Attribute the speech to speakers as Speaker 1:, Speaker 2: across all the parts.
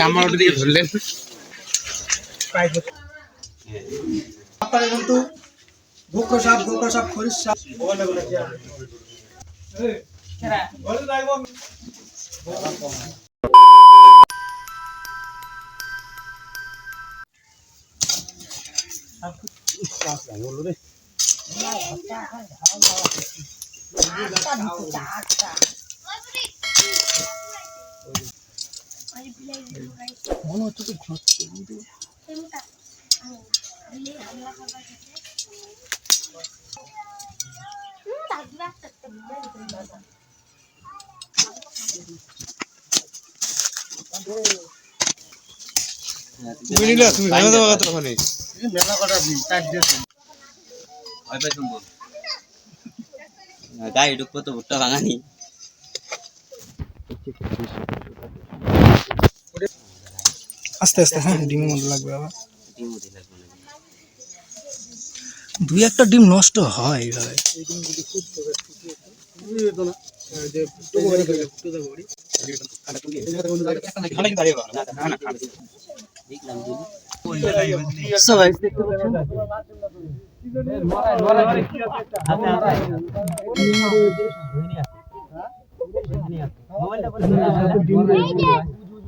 Speaker 1: আমার ওটা দিকে ধরলেন
Speaker 2: আপনারা কিন্তু ভুক্র সাপ গোকর সাপ খরিশ সাপ। মনে হচ্ছে তো ঘুরছে কিন্তু
Speaker 1: তুমি নিলে তুমি ভাঙা ওখানে
Speaker 2: মেলা কটা দিন চার দিয়েছে
Speaker 3: গায়ে ঢুকবো তো, ভুট্টা ভাঙানি।
Speaker 2: আস্তে আস্তে হ্যাঁ ডিমের মধ্যে লাগবে আবার। দুই একটা ডিম নষ্ট হয় এইভাবে।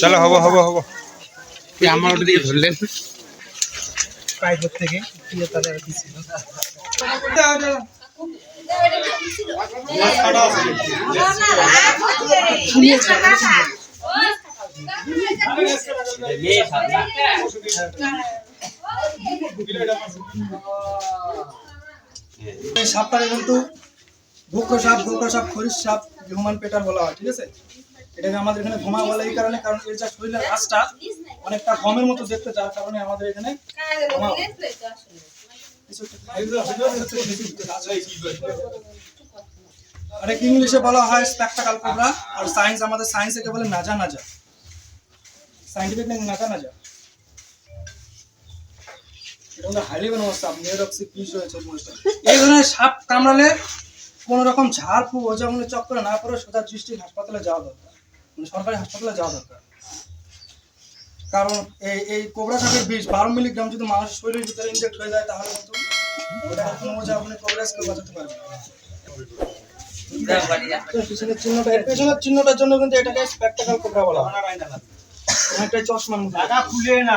Speaker 1: চলো হব হব হব। আমার ওটা দিকে ধরলেন?
Speaker 2: প্রাইভেট থেকে সাপটাকে কিন্তু ভুক্র সাপ গোকর সাপ খরিশ সাপ। হিউম্যান পেটার বলা হয়, ঠিক আছে? এটাকে আমাদের এখানে ঘুমা বলে এই কারণে, কারণ এর যা শরীরের আঁচটা অনেকটা গমের মতো দেখতে, যার কারণে আমাদের এখানে অনেক ইংলিশে বলা হয় কোবরা আর সায়েন্স আমাদের সায়েন্সে কে বলে নাজা নাজা। Scientific name নাজা নাজা। এটা হাইলি বিষ রয়েছে এই ধরনের সাপ কামড়ালে কোনো রকম ঝাড় ফুঁ ওজা মনে চক্করে না পড়ে সোজা দৃষ্টির হাসপাতালে যাওয়া দরকার মানে সরকারি হাসপাতালে যাওয়া দরকার কারণ এই এই কোবরা সাপের বিষ বারো মিলিগ্রাম যদি মানুষের শরীরের ভিতরে ইনজেক্ট হয়ে যায় তাহলে কিন্তু আপনি কোবরাসকে বাঁচাতে পারবেন চিহ্নটা চিহ্নটার জন্য কিন্তু কোবরা বলা হয় টাকা খুলে না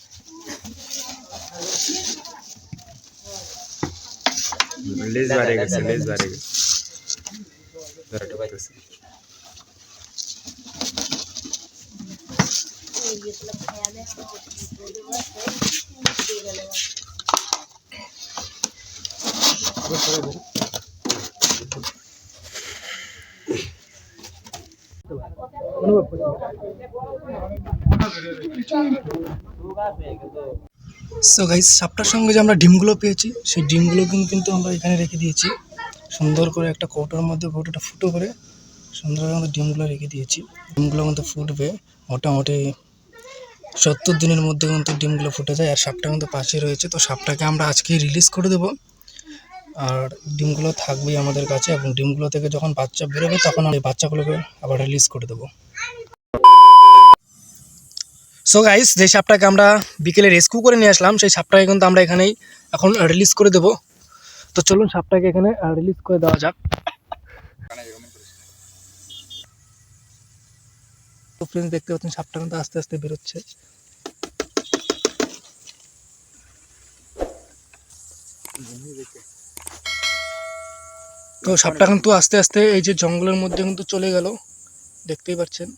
Speaker 2: এটা ঢুকতেছে
Speaker 1: লেজ বাড়ে গেছে লেজ বাড়ে গেছে ধরে ঢুকতেছে।
Speaker 2: সো গাইস সাপটার সঙ্গে যে আমরা ডিমগুলো পেয়েছি, সেই ডিমগুলো কিন্তু আমরা এখানে রেখে দিয়েছি। সুন্দর করে একটা কৌটোর মধ্যে কৌটোটা ফুটো করে সুন্দরভাবে আমাদের ডিমগুলো রেখে দিয়েছি। ডিমগুলো কিন্তু ফুটবে। মোটামুটি সত্তর দিনের মধ্যে কিন্তু ডিমগুলো ফুটে যায়, আর সাপটা কিন্তু পাশে রয়েছে। তো সাপটাকে আমরা আজকে রিলিজ করে দেবো। আর ডিমগুলো থাকবেই আমাদের কাছে এবং ডিমগুলো থেকে যখন বাচ্চা বেরোবে, তখন এই বাচ্চাগুলোকে আবার রিলিজ করে দেবো। সো গাইস যে সাপটাকে আমরা বিকেলে রেস্কিউ করে নিয়ে আসলাম, সেই সাপটাকে কিন্তু আমরা এখানেই এখন রিলিজ করে দেবো। তো চলুন সাপটাকে এখানে রিলিজ করে দেওয়া যাক। তো ফ্রেন্ডস দেখতে পাচ্ছেন সাপটা কিন্তু আস্তে আস্তে বেরোচ্ছে। তো সাপটা কিন্তু আস্তে আস্তে এই যে জঙ্গলের মধ্যে কিন্তু চলে গেল, দেখতেই পাচ্ছেন।